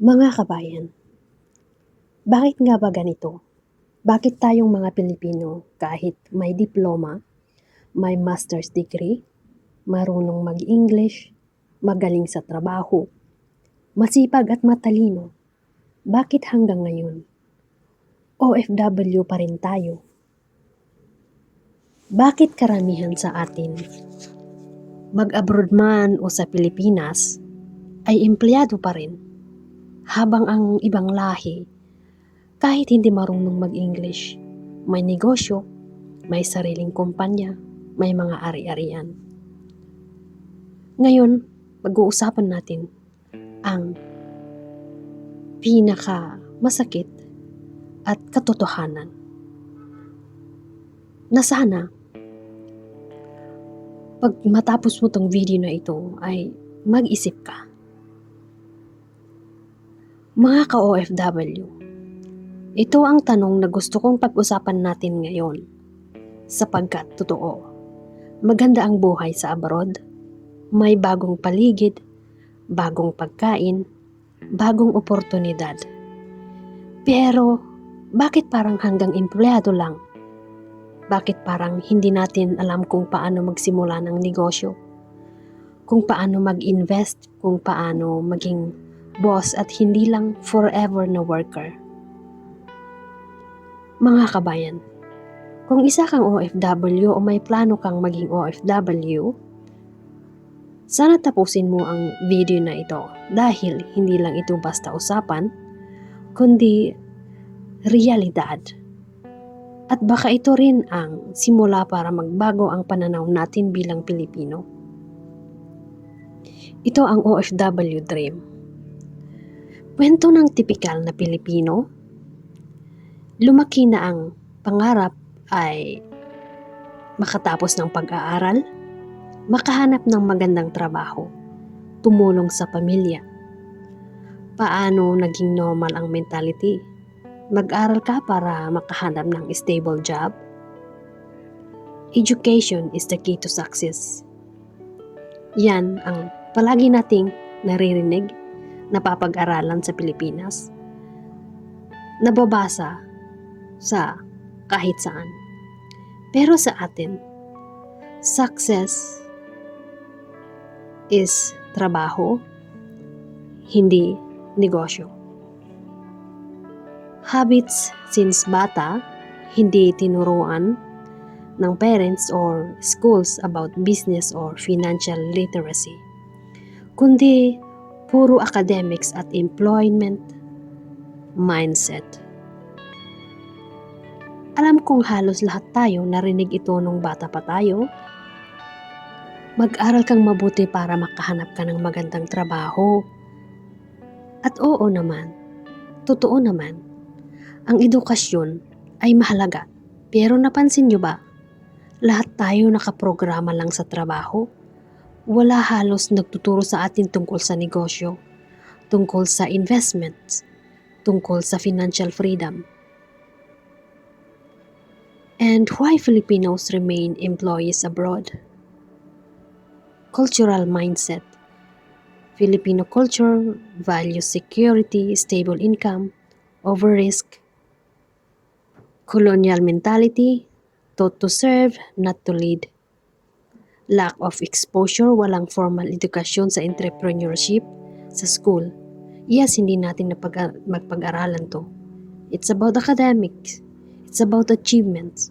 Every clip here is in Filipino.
Mga kabayan, bakit nga ba ganito? Bakit tayong mga Pilipino kahit may diploma, may master's degree, marunong mag-English, magaling sa trabaho, masipag at matalino, bakit hanggang ngayon OFW pa rin tayo? Bakit karamihan sa atin, mag-abroad man o sa Pilipinas, ay empleyado pa rin? Habang ang ibang lahi, kahit hindi marunong mag-English, may negosyo, may sariling kumpanya, may mga ari-arian. Ngayon, pag-uusapan natin ang pinaka masakit at katotohanan na sana pag matapos mo tong video na ito ay mag-isip ka. Mga ka-OFW, ito ang tanong na gusto kong pag-usapan natin ngayon. Sapagkat totoo, maganda ang buhay sa abroad, may bagong paligid, bagong pagkain, bagong oportunidad. Pero, bakit parang hanggang empleyado lang? Bakit parang hindi natin alam kung paano magsimula ng negosyo? Kung paano mag-invest, kung paano maging boss at hindi lang forever na worker. Mga kabayan, kung isa kang OFW o may plano kang maging OFW, sana tapusin mo ang video na ito dahil hindi lang ito basta usapan, kundi realidad. At baka ito rin ang simula para magbago ang pananaw natin bilang Pilipino. Ito ang OFW dream. Kwento ng tipikal na Pilipino. Lumaki na ang pangarap ay makatapos ng pag-aaral, makahanap ng magandang trabaho, tumulong sa pamilya. Paano naging normal ang mentality? Mag-aral ka para makahanap ng stable job? Education is the key to success. Yan ang palagi nating naririnig napapag-aralan sa Pilipinas, nababasa sa kahit saan. Pero sa atin, success is trabaho, hindi negosyo. Habits since bata, hindi tinuruan ng parents or schools about business or financial literacy, kundi puro academics at employment mindset. Alam kong halos lahat tayo narinig ito nung bata pa tayo. Mag-aral kang mabuti para makahanap ka ng magandang trabaho. At oo naman, totoo naman, ang edukasyon ay mahalaga. Pero napansin nyo ba, lahat tayo nakaprograma lang sa trabaho wala halos nagtuturo sa atin tungkol sa negosyo, tungkol sa investments, tungkol sa financial freedom. And why Filipinos remain employees abroad? Cultural mindset. Filipino culture values security, stable income, over risk. Colonial mentality, taught to serve, not to lead lack of exposure, walang formal edukasyon sa entrepreneurship sa school. Yes, hindi natin napag- magpag-aralan to. It's about academics. It's about achievements.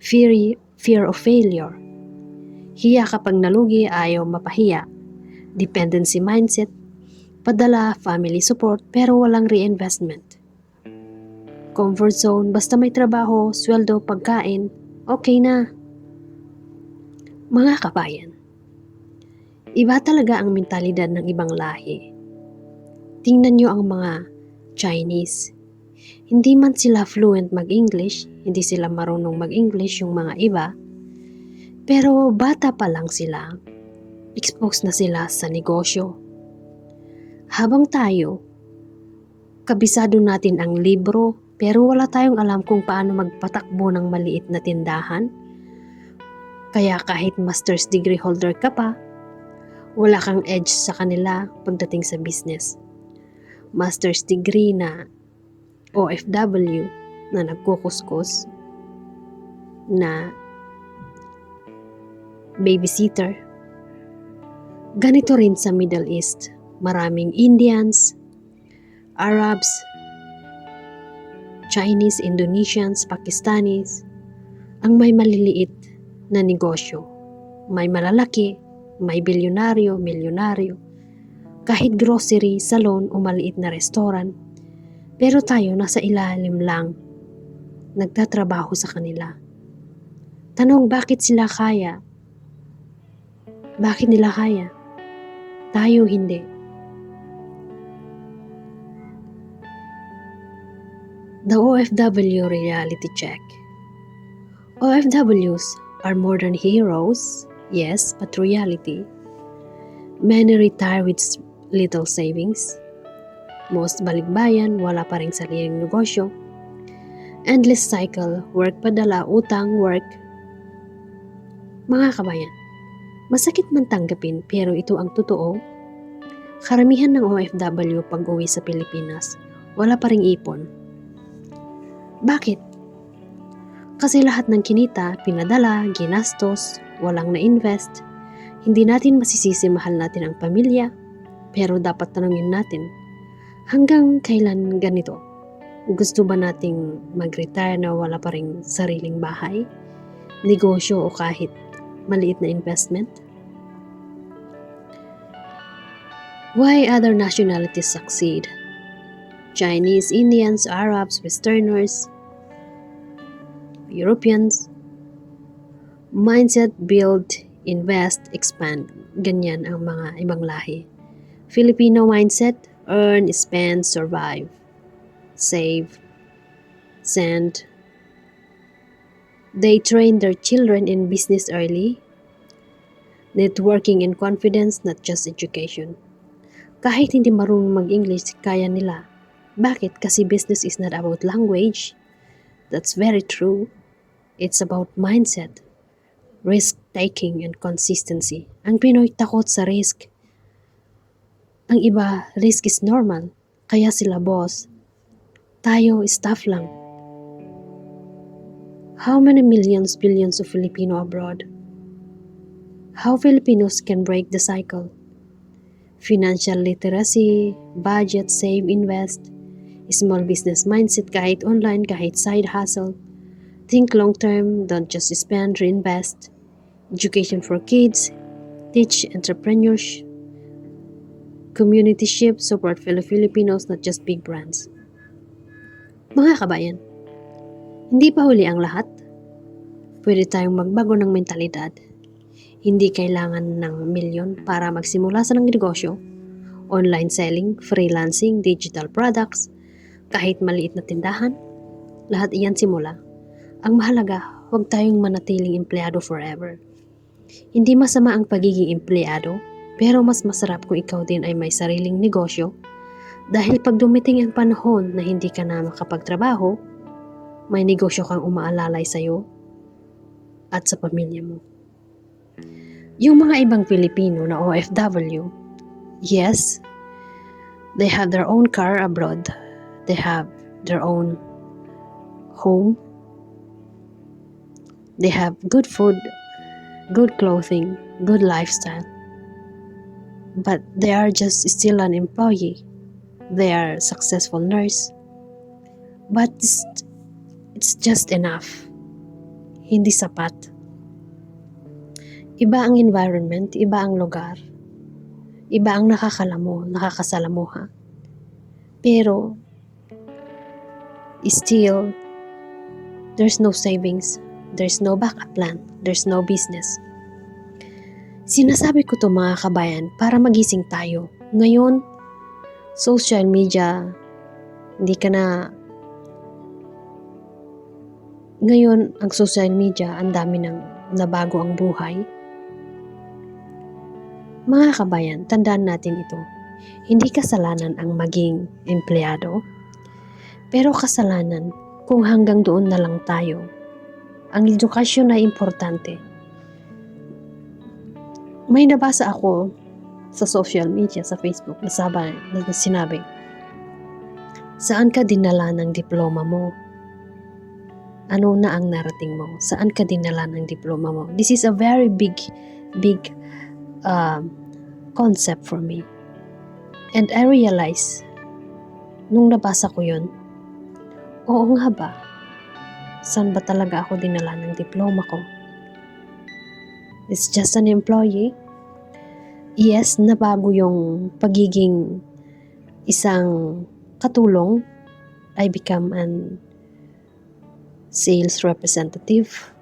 Fear, fear of failure. Hiya kapag nalugi, ayaw mapahiya. Dependency mindset. Padala, family support, pero walang reinvestment. Comfort zone, basta may trabaho, sweldo, pagkain, okay na. Mga kabayan, iba talaga ang mentalidad ng ibang lahi. Tingnan nyo ang mga Chinese. Hindi man sila fluent mag-English, hindi sila marunong mag-English yung mga iba, pero bata pa lang sila, exposed na sila sa negosyo. Habang tayo, kabisado natin ang libro, pero wala tayong alam kung paano magpatakbo ng maliit na tindahan, kaya kahit master's degree holder ka pa, wala kang edge sa kanila pagdating sa business. master's degree na OFW na nagkukuskus na babysitter. Ganito rin sa Middle East. Maraming Indians, Arabs, Chinese, Indonesians, Pakistanis, ang may maliliit na negosyo. May malalaki, may bilyonaryo, milyonaryo, kahit grocery, salon o maliit na restaurant. Pero tayo nasa ilalim lang, nagtatrabaho sa kanila. Tanong bakit sila kaya? Bakit nila kaya? Tayo hindi. The OFW Reality Check OFWs are modern heroes, yes, but reality. Many retire with little savings. Most balikbayan, wala pa rin sariling negosyo. Endless cycle, work padala, utang, work. Mga kabayan, masakit man tanggapin pero ito ang totoo. Karamihan ng OFW pag uwi sa Pilipinas, wala pa ring ipon. Bakit? Kasi lahat ng kinita, pinadala, ginastos, walang na-invest. Hindi natin masisisi mahal natin ang pamilya, pero dapat tanungin natin, hanggang kailan ganito? Gusto ba nating mag-retire na wala pa ring sariling bahay, negosyo o kahit maliit na investment? Why other nationalities succeed? Chinese, Indians, Arabs, Westerners, Europeans. Mindset, build, invest, expand. Ganyan ang mga ibang lahi. Filipino mindset, earn, spend, survive. Save, send. They train their children in business early. Networking and confidence, not just education. Kahit hindi marunong mag-English, kaya nila. Bakit? Kasi business is not about language. That's very true. It's about mindset, risk-taking, and consistency. Ang Pinoy takot sa risk. Ang iba, risk is normal. Kaya sila boss. Tayo, staff lang. How many millions, billions of Filipino abroad? How Filipinos can break the cycle? Financial literacy, budget, save, invest, small business mindset kahit online, kahit side hustle. Think long term, don't just spend, reinvest. Education for kids, teach entrepreneurs, communityship, support fellow Filipinos, not just big brands. Mga kabayan, hindi pa huli ang lahat. Pwede tayong magbago ng mentalidad. Hindi kailangan ng milyon para magsimula sa ng negosyo. Online selling, freelancing, digital products, kahit maliit na tindahan, lahat iyan simula. Ang mahalaga, huwag tayong manatiling empleyado forever. Hindi masama ang pagiging empleyado, pero mas masarap kung ikaw din ay may sariling negosyo dahil pag dumiting ang panahon na hindi ka na makapagtrabaho, may negosyo kang umaalalay sa'yo at sa pamilya mo. Yung mga ibang Pilipino na OFW, yes, they have their own car abroad. They have their own home. They have good food, good clothing, good lifestyle. But they are just still an employee. They are successful nurse. But it's, it's just enough. Hindi sapat. Iba ang environment, iba ang lugar. Iba ang nakakalamo, nakakasalamuha. Pero, still, there's no savings, there's no backup plan, there's no business. Sinasabi ko to mga kabayan para magising tayo. Ngayon, social media, hindi ka na ngayon, ang social media, ang dami ng nabago ang buhay. Mga kabayan, tandaan natin ito. Hindi kasalanan ang maging empleyado, pero kasalanan kung hanggang doon na lang tayo. Ang edukasyon ay importante. May nabasa ako sa social media, sa Facebook, na, sabay, na sinabi, Saan ka dinala ng diploma mo? Ano na ang narating mo? Saan ka dinala ng diploma mo? This is a very big, big um, concept for me. And I realize, nung nabasa ko yun, oo nga ba? Saan ba talaga ako dinala ng diploma ko? It's just an employee? Yes, nabago yung pagiging isang katulong. I become an sales representative.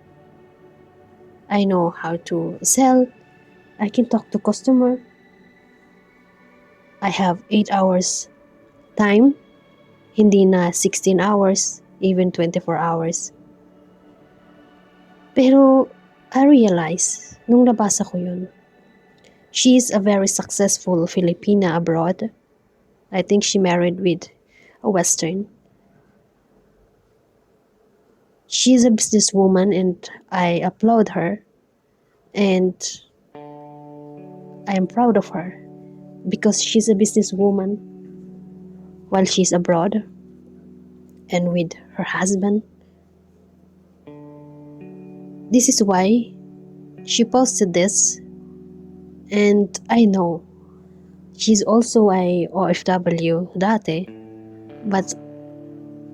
I know how to sell. I can talk to customer. I have 8 hours time. Hindi na 16 hours, even 24 hours. Pero I realize, nung nabasa ko yun, she is a very successful Filipina abroad. I think she married with a Western. She is a businesswoman and I applaud her and I am proud of her because she's a businesswoman while she's abroad and with her husband. This is why she posted this and I know she's also a OFW dati but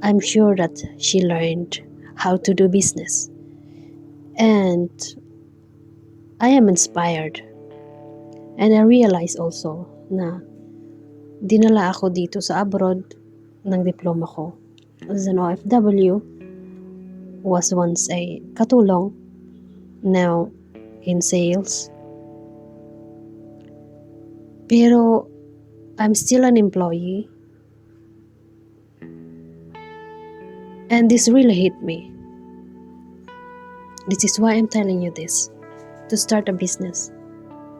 I'm sure that she learned how to do business and I am inspired and I realize also na dinala ako dito sa abroad ng diploma ko. As an OFW was once a katulong now in sales. Pero I'm still an employee. And this really hit me. This is why I'm telling you this to start a business.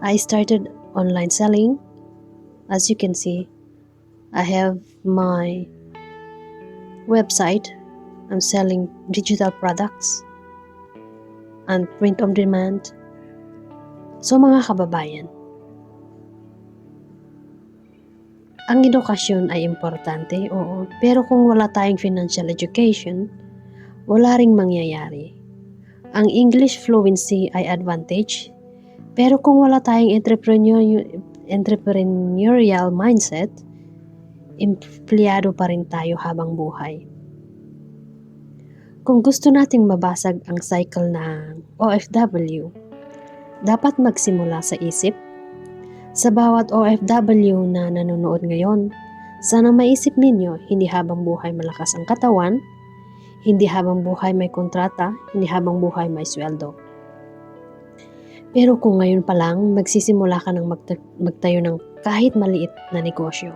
I started online selling as you can see I have my website I'm selling digital products and print on demand. So mga kababayan, ang edukasyon ay importante, oo. Pero kung wala tayong financial education, wala ring mangyayari. Ang English fluency ay advantage, pero kung wala tayong entrepreneur, entrepreneurial mindset, empleyado pa rin tayo habang buhay. Kung gusto nating mabasag ang cycle ng OFW, dapat magsimula sa isip. Sa bawat OFW na nanonood ngayon, sana maisip ninyo hindi habang buhay malakas ang katawan, hindi habang buhay may kontrata, hindi habang buhay may sweldo. Pero kung ngayon pa lang magsisimula ka ng magta- magtayo ng kahit maliit na negosyo,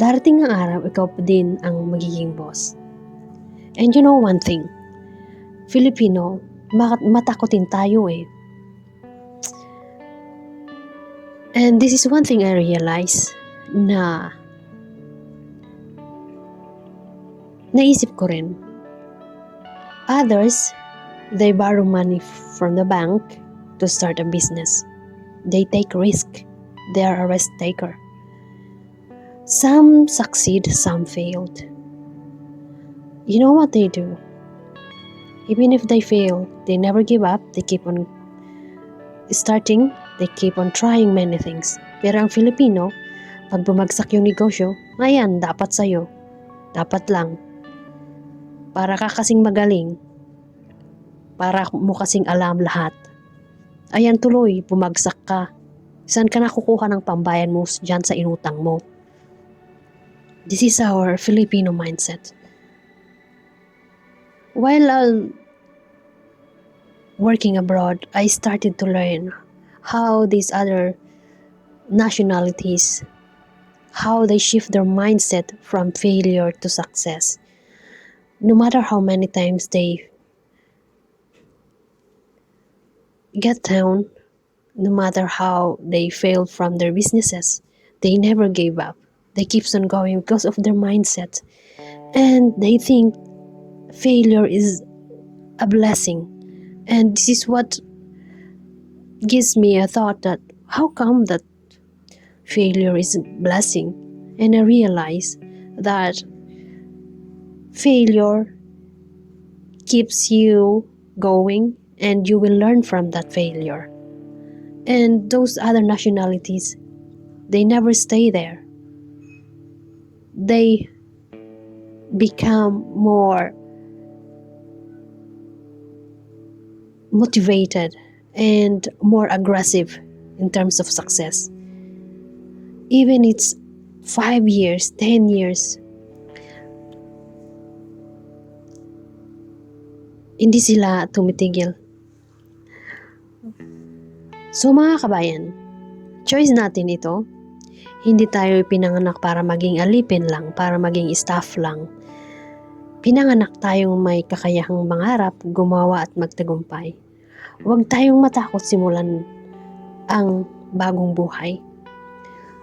darating ang araw ikaw pa din ang magiging boss. And you know one thing, Filipino, mat- matakotin tayo eh. And this is one thing I realize na naisip ko rin. Others, they borrow money from the bank to start a business. They take risk. They are a risk taker. Some succeed, some failed. You know what they do? Even if they fail, they never give up. They keep on starting. They keep on trying many things. Pero ang Filipino, pag bumagsak yung negosyo, ayan, dapat sa'yo. Dapat lang. Para ka kasing magaling. Para mo kasing alam lahat. Ayan tuloy, bumagsak ka. Saan ka nakukuha ng pambayan mo dyan sa inutang mo? This is our Filipino mindset. While uh, working abroad, I started to learn how these other nationalities how they shift their mindset from failure to success. No matter how many times they get down, no matter how they fail from their businesses, they never gave up. They keeps on going because of their mindset. And they think failure is a blessing. And this is what gives me a thought that how come that failure is a blessing? And I realize that failure keeps you going and you will learn from that failure. And those other nationalities, they never stay there. They become more motivated and more aggressive in terms of success. Even it's five years, ten years, hindi sila tumitigil. So mga kabayan, choice natin ito. Hindi tayo pinanganak para maging alipin lang, para maging staff lang. Pinanganak tayong may kakayahang mangarap, gumawa at magtagumpay. Huwag tayong matakot simulan ang bagong buhay.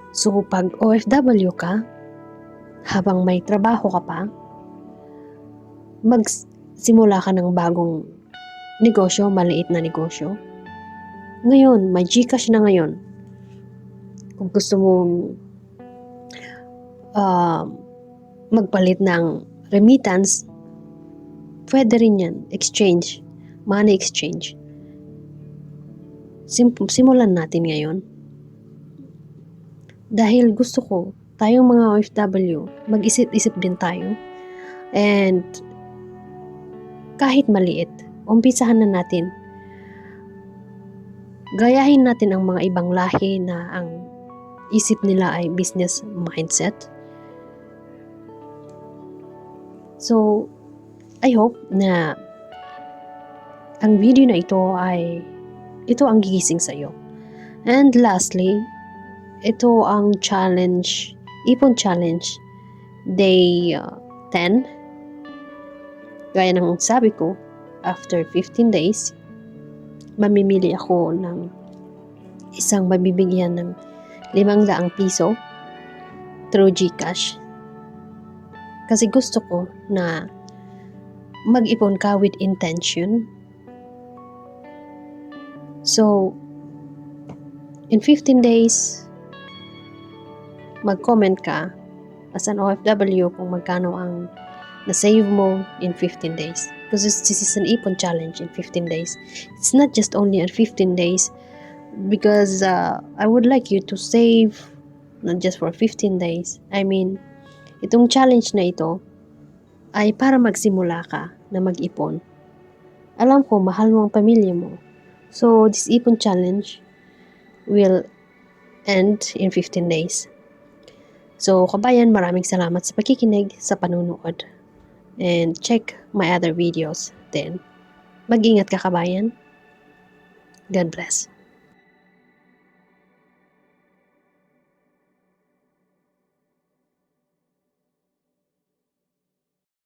So pag OFW ka, habang may trabaho ka pa, magsimula ka ng bagong negosyo, maliit na negosyo. Ngayon, may Gcash na ngayon. Kung gusto mo ah, magpalit ng remittance, pwede rin yan. Exchange. Money exchange. Sim- simulan natin ngayon. Dahil gusto ko, tayong mga OFW, mag-isip-isip din tayo. And kahit maliit, umpisahan na natin. Gayahin natin ang mga ibang lahi na ang isip nila ay business mindset. So, I hope na ang video na ito ay ito ang gigising sa iyo. And lastly, ito ang challenge, Ipon Challenge, day uh, 10. Gaya ng sabi ko, after 15 days, mamimili ako ng isang mabibigyan ng 500 piso through GCash. Kasi gusto ko na mag-ipon ka with intention. So, in 15 days, mag-comment ka as an OFW kung magkano ang na-save mo in 15 days. Because this is an ipon challenge in 15 days. It's not just only in 15 days because uh, I would like you to save not just for 15 days. I mean, itong challenge na ito ay para magsimula ka na mag-ipon. Alam ko, mahal mo ang pamilya mo. So, this ipon challenge will end in 15 days. So, kabayan, maraming salamat sa pakikinig, sa panunood. And check my other videos then. Mag-ingat ka, kabayan. God bless.